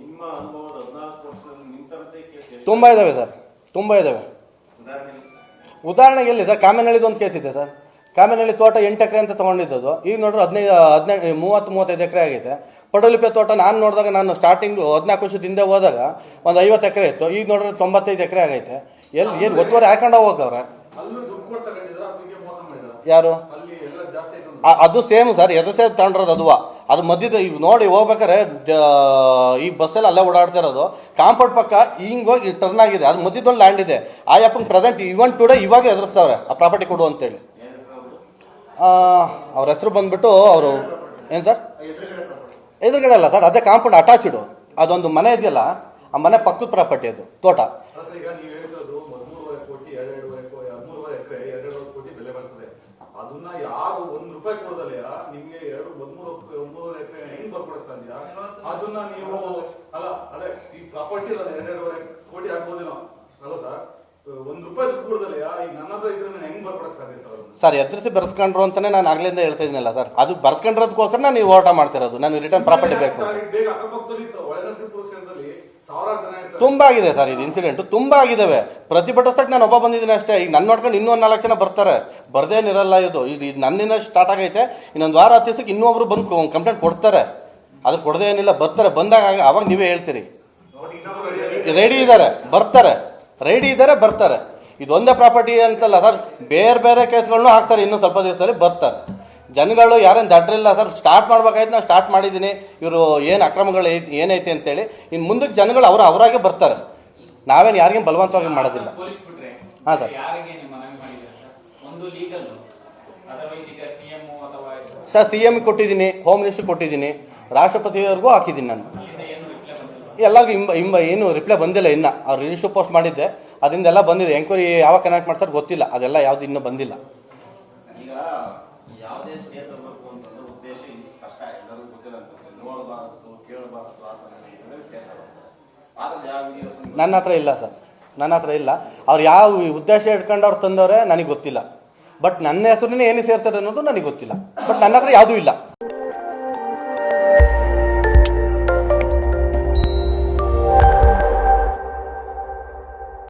ನಿಮ್ಮ ಅನುಭವದ ಹದಿನಾಲ್ಕು ವರ್ಷದಲ್ಲಿ ನಿಂತಂತೆ ಕೇಸ್ ಎಷ್ಟು? ತುಂಬ ಇದ್ದಾವೆ ಸರ್ ತುಂಬ ಇದ್ದಾವೆ ಉದಾಹರಣೆ ಉದಾಹರಣೆಗೆ ಎಲ್ಲಿ ಸರ್ ಕಾಮೆನಹಳ್ಳಿದು ಒಂದು ಕೇಸ್ ಇದೆ ಸರ್. ಕಾಮೆನಹಳ್ಳಿ ತೋಟ ಎಂಟು ಎಕರೆ ಅಂತ ತೊಗೊಂಡಿದ್ದದು. ಈಗ ನೋಡ್ರಿ ಹದಿನೈದು ಹದಿನೈದು ಮೂವತ್ತು ಮೂವತ್ತೈದು ಎಕರೆ ಆಗೈತೆ. ಪಡೋಲಿಪೆ ತೋಟ ನಾನು ನೋಡಿದಾಗ ನಾನು ಸ್ಟಾರ್ಟಿಂಗ್ ಹದಿನಾಲ್ಕು ವರ್ಷದ ಹಿಂದೆ ಹೋದಾಗ ಒಂದು ಐವತ್ತು ಎಕರೆ ಇತ್ತು. ಈಗ ನೋಡಿದ್ರೆ ತೊಂಬತ್ತೈದು ಎಕರೆ ಆಗೈತೆ. ಎಲ್ಲಿ ಏನು ಗೊತ್ತುವರೆ ಹಾಕೊಂಡು ಮಾಡಿದ್ರ? ಯಾರು? ಅದು ಸೇಮ್ ಸರ್ ಎದು ಸೇಮ್ ತಗೊಂಡಿರೋದು ಅದುವ. ಅದು ಮಧ್ಯದ ಈಗ ನೋಡಿ ಹೋಗ್ಬೇಕಾರೆ ಈ ಬಸ್ಸಲ್ಲಿ ಅಲ್ಲೇ ಓಡಾಡ್ತಾ ಇರೋದು. ಕಾಂಪೌಂಡ್ ಪಕ್ಕ ಹಿಂಗೆ ಹೋಗಿ ಟರ್ನ್ ಆಗಿದೆ. ಅದು ಮಧ್ಯದೊಂದು ಲ್ಯಾಂಡ್ ಇದೆ. ಆ ಯಪ್ಪಂಗೆ ಪ್ರೆಸೆಂಟ್ ಇವನ್ ಟುಡೇ ಇವಾಗ ಎದುರಿಸ್ತಾವ್ರೆ. ಆ ಪ್ರಾಪರ್ಟಿ ಕೊಡು ಅಂತೇಳಿ. ಅವ್ರ ಹೆಸರು ಬಂದ್ಬಿಟ್ಟು ಅವರು, ಏನು ಸರ್? ಎದುರುಗಡೆ ಅಲ್ಲ ಸರ್, ಅದೇ ಕಾಂಪೌಂಡ್ ಅಟ್ಯಾಚ್ಡು ಅದೊಂದು ಮನೆ ಇದೆಯಲ್ಲ, ಆ ಮನೆ ಪಕ್ಕದ ಪ್ರಾಪರ್ಟಿ ಅದು, ತೋಟ. ಅದನ್ನ ಯಾರು ಒಂದ್ ರೂಪಾಯಿ ಕೊಡದಲ್ಲ ನಿಮ್ಗೆ ಎರಡು ಒಂದ್ಮೂರು ಒಂಬೂರು ಎಕರೆ ಹೆಂಗ್ ಬರ್ಕೊಡಕ್ ಸಾಧ್ಯ ಅದನ್ನ ನೀವು ಅಲ್ಲ ಅದೇ ಈ ಪ್ರಾಪರ್ಟಿ ಅಲ್ಲ ಎರಡೆರಡುವರೆ ಕೋಟಿ ಆಗ್ಬೋದೇನೋ ಅಲ್ಲ ಸರ್ ಒಂದ್ ರೂಪಾಯಿ ದುಡ್ಡು ಕೊಡದಲ್ಲ ಈಗ ನನ್ನ ಹತ್ರ ಇದ್ರೆ ಹೆಂಗ್ ಬರ್ಕೊಡಕ್ ಸಾಧ್ಯ ಸರ್ ಎದುರಿಸಿ ಬರ್ಸ್ಕೊಂಡ್ರು ಅಂತಾನೆ ನಾನು ಆಗ್ಲಿಂದ ಹೇಳ್ತಾ ಇದೀನಲ್ಲ ಸರ್ ಅದು ಬರ್ಸ್ಕೊಂಡ್ರದಕ್ಕೋಸ್ಕರ ನಾನು ನೀವು ಹೋರಾಟ ಮಾಡ್ತಿರೋದು ನಾನು ರಿಟರ್ನ್ ಪ್ರಾಪರ್ಟಿ ಬೇಕು ಬೇಗ ಅಕ್ಕಪಕ್ಕದಲ್ಲಿ ಒಳನರಸೀಪುರ ಕ್ಷೇತ್ರದಲ್ಲಿ ಸಾವಿರಾರು ಜನ ತುಂಬಾ ಆಗಿದೆ ಸರ್, ಇದು ಇನ್ಸಿಡೆಂಟ್ ತುಂಬ ಆಗಿದ್ದಾವೆ ಪ್ರತಿಭಟಿಸಕ್ಕೆ ನಾನು ಒಬ್ಬ ಬಂದಿದ್ದೀನಿ ಅಷ್ಟೇ. ಈಗ ನನ್ನ ನೋಡ್ಕೊಂಡು ಇನ್ನೊಂದು ನಾಲ್ಕು ಜನ ಬರ್ತಾರೆ. ಬರ್ದೇನಿರಲ್ಲ ಇದು. ಇದು ಇದು ನನ್ನಿಂದ ಸ್ಟಾರ್ಟ್ ಆಗೈತೆ. ಇನ್ನೊಂದು ವಾರ ಹತ್ತು ದಿವಸಕ್ಕೆ ಇನ್ನೊಬ್ರು ಬಂದು ಕಂಪ್ಲೇಂಟ್ ಕೊಡ್ತಾರೆ. ಅದು ಕೊಡದೇ ಏನಿಲ್ಲ, ಬರ್ತಾರೆ. ಬಂದಾಗ ಅವಾಗ ನೀವೇ ಹೇಳ್ತೀರಿ. ರೆಡಿ ಇದ್ದಾರೆ ಬರ್ತಾರೆ. ರೆಡಿ ಇದ್ದಾರೆ ಬರ್ತಾರೆ. ಇದೊಂದೇ ಪ್ರಾಪರ್ಟಿ ಅಂತಲ್ಲ ಸರ್. ಬೇರೆ ಬೇರೆ ಕೇಸ್ಗಳನ್ನೂ ಹಾಕ್ತಾರೆ. ಇನ್ನೂ ಸ್ವಲ್ಪ ದಿವಸದಲ್ಲಿ ಬರ್ತಾರೆ. ಜನಗಳು ಯಾರೇನು ದಡ್ರಿಲ್ಲ ಸರ್ ಸ್ಟಾರ್ಟ್ ಮಾಡ್ಬೇಕಾಯ್ತು ನಾವು ಸ್ಟಾರ್ಟ್ ಮಾಡಿದ್ದೀನಿ. ಇವರು ಏನು ಅಕ್ರಮಗಳು ಐತಿ ಏನೈತಿ ಅಂತೇಳಿ ಇನ್ನು ಮುಂದಕ್ಕೆ ಜನಗಳು ಅವರು ಅವರಾಗೆ ಬರ್ತಾರೆ. ನಾವೇನು ಯಾರಿಗೇನು ಬಲವಂತವಾಗಿ ಮಾಡೋದಿಲ್ಲ. ಹಾಂ ಸರ್. ಸರ್. ಸಿ ಎಂ ಕೊಟ್ಟಿದ್ದೀನಿ ಹೋಮ್ ಮಿನಿಸ್ಟರ್ ಕೊಟ್ಟಿದ್ದೀನಿ ರಾಷ್ಟ್ರಪತಿಯವರೆಗೂ ಹಾಕಿದ್ದೀನಿ ನಾನು. ಎಲ್ಲರಿಗೂ ಇಂಬ ಇಂಬ ಏನು ರಿಪ್ಲೈ ಬಂದಿಲ್ಲ ಇನ್ನು. ಅವ್ರು ರಿಜಿಸ್ಟರ್ ಪೋಸ್ಟ್ ಮಾಡಿದ್ದೆ ಅದರಿಂದ ಎಲ್ಲ ಬಂದಿದೆ. ಎಂಕ್ವೈರಿ ಯಾವಾಗ ಕನೆಕ್ಟ್ ಮಾಡ್ತಾರೆ ಗೊತ್ತಿಲ್ಲ. ಅದೆಲ್ಲ ಯಾವುದು ಇನ್ನೂ ಬಂದಿಲ್ಲ. ಯಾವುದೇ ಅಂತಂದ್ರೆ ಉದ್ದೇಶ ಇಷ್ಟು ಕಷ್ಟ, ಎಲ್ಲರಿಗೂ ಗೊತ್ತಿರೋಂಥದ್ದು ನೋಡಬಾರದು, ಕೇಳಬಾರದು ಆ ಥರ ಇದ್ರೆ ಆದರೆ ಯಾವ ನನ್ನ ಹತ್ರ ಇಲ್ಲ ಸರ್. ನನ್ನ ಹತ್ರ ಇಲ್ಲ. ಅವ್ರು ಯಾವ ಉದ್ದೇಶ ಇಟ್ಕೊಂಡು ಅವ್ರು ತಂದವ್ರೆ ನನಗೆ ಗೊತ್ತಿಲ್ಲ. ಬಟ್ ನನ್ನ ಹೆಸರನ್ನೇ ಏನು ಸೇರ್ತಾರೆ ಅನ್ನೋದು ನನಗೆ ಗೊತ್ತಿಲ್ಲ. ಬಟ್ ನನ್ನ ಹತ್ರ ಯಾವುದೂ ಇಲ್ಲ.